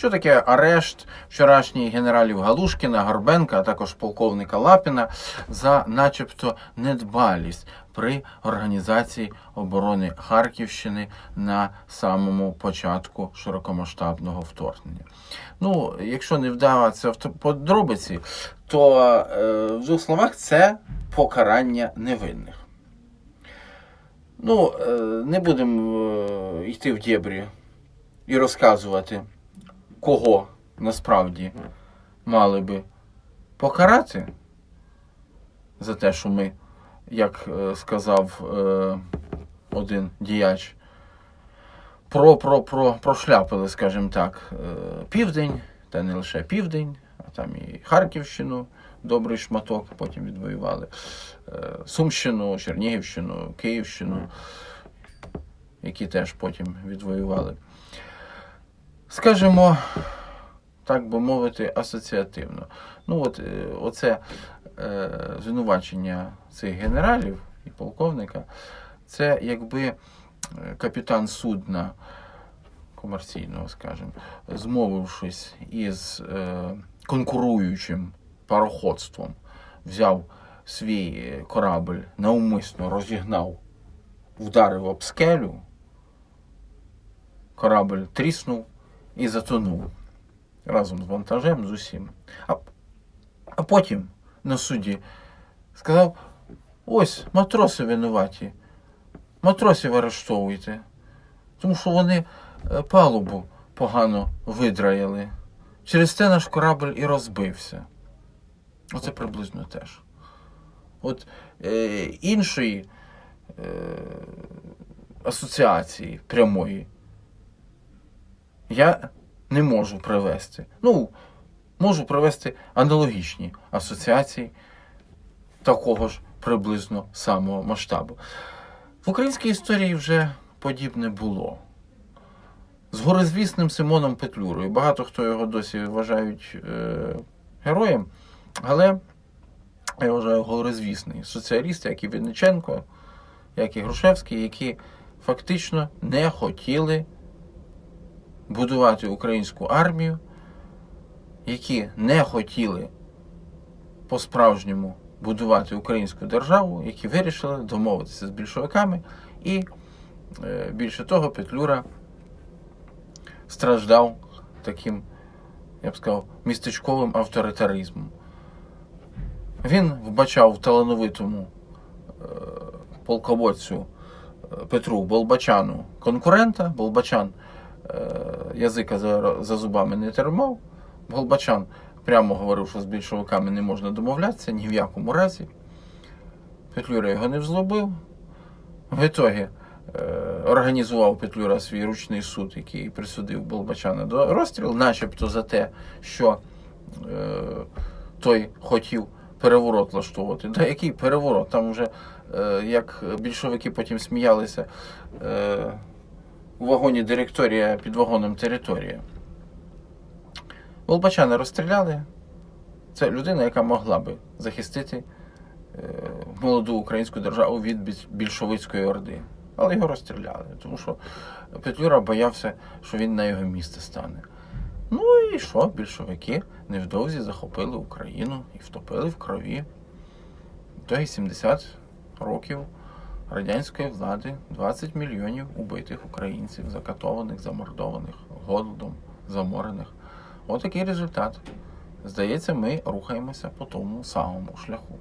Що таке арешт вчорашніх генералів Галушкіна, Горбенка, а також полковника Лапіна за начебто недбалість при організації оборони Харківщини на самому початку широкомасштабного вторгнення? Ну, якщо не вдаватися в подробиці, то е, в двох словах це покарання невинних. Ну, е, не будемо е, йти в дєбрі і розказувати, кого насправді мали би покарати за те, що ми, як е, сказав е, один діяч, про, про, про, прошляпили, скажімо так, е, південь, та не лише південь, а там і Харківщину, добрий шматок, потім відвоювали Сумщину, Чернігівщину, Київщину, які теж потім відвоювали. Скажімо, так би мовити, асоціативно. Ну, от е, оце е, звинувачення цих генералів і полковника, це якби е, капітан судна комерційного, скажімо, змовившись із е, конкуруючим пароходством, взяв свій е, корабль, навмисно розігнав, вдарив об скелю, корабль тріснув і затонув разом з вантажем, з усім. А, а потім на суді сказав: ось матроси винуваті, матросів арештовуйте, тому що вони е, палубу погано видраяли. Через те наш корабль і розбився. Оце приблизно теж. От е, іншої е, асоціації прямої я не можу привести. Ну, можу привести аналогічні асоціації такого ж приблизно самого масштабу. В українській історії вже подібне було. З горизвісним Симоном Петлюрою. Багато хто його досі вважають е, героєм, але я вважаю горизвісний соціаліст, як і Винниченко, як і Грушевський, які фактично не хотіли будувати українську армію, які не хотіли по-справжньому будувати українську державу, які вирішили домовитися з більшовиками, і е, більше того, Петлюра страждав таким, я б сказав, містечковим авторитаризмом. Він вбачав в талановитому е, полководцю е, Петру Болбачану конкурента. Болбачан язика за, за зубами не тримав. Болбачан прямо говорив, що з більшовиками не можна домовлятися ні в якому разі. Петлюра його не взлобив. В ітогі е, організував Петлюра свій ручний суд, який присудив Болбачана до розстрілу, начебто за те, що е, той хотів переворот влаштовувати. Да який переворот? Там вже, е, як більшовики потім сміялися, е, у вагоні директорія під вагоном територія. Болбачана розстріляли. Це людина, яка могла би захистити е, молоду українську державу від більшовицької орди. Але його розстріляли, тому що Петлюра боявся, що він на його місце стане. Ну і що? Більшовики невдовзі захопили Україну і втопили в крові. Тоді 70 років радянської влади, 20 мільйонів убитих українців, закатованих, замордованих, голодом, заморених. Отакий результат. Здається, ми рухаємося по тому самому шляху.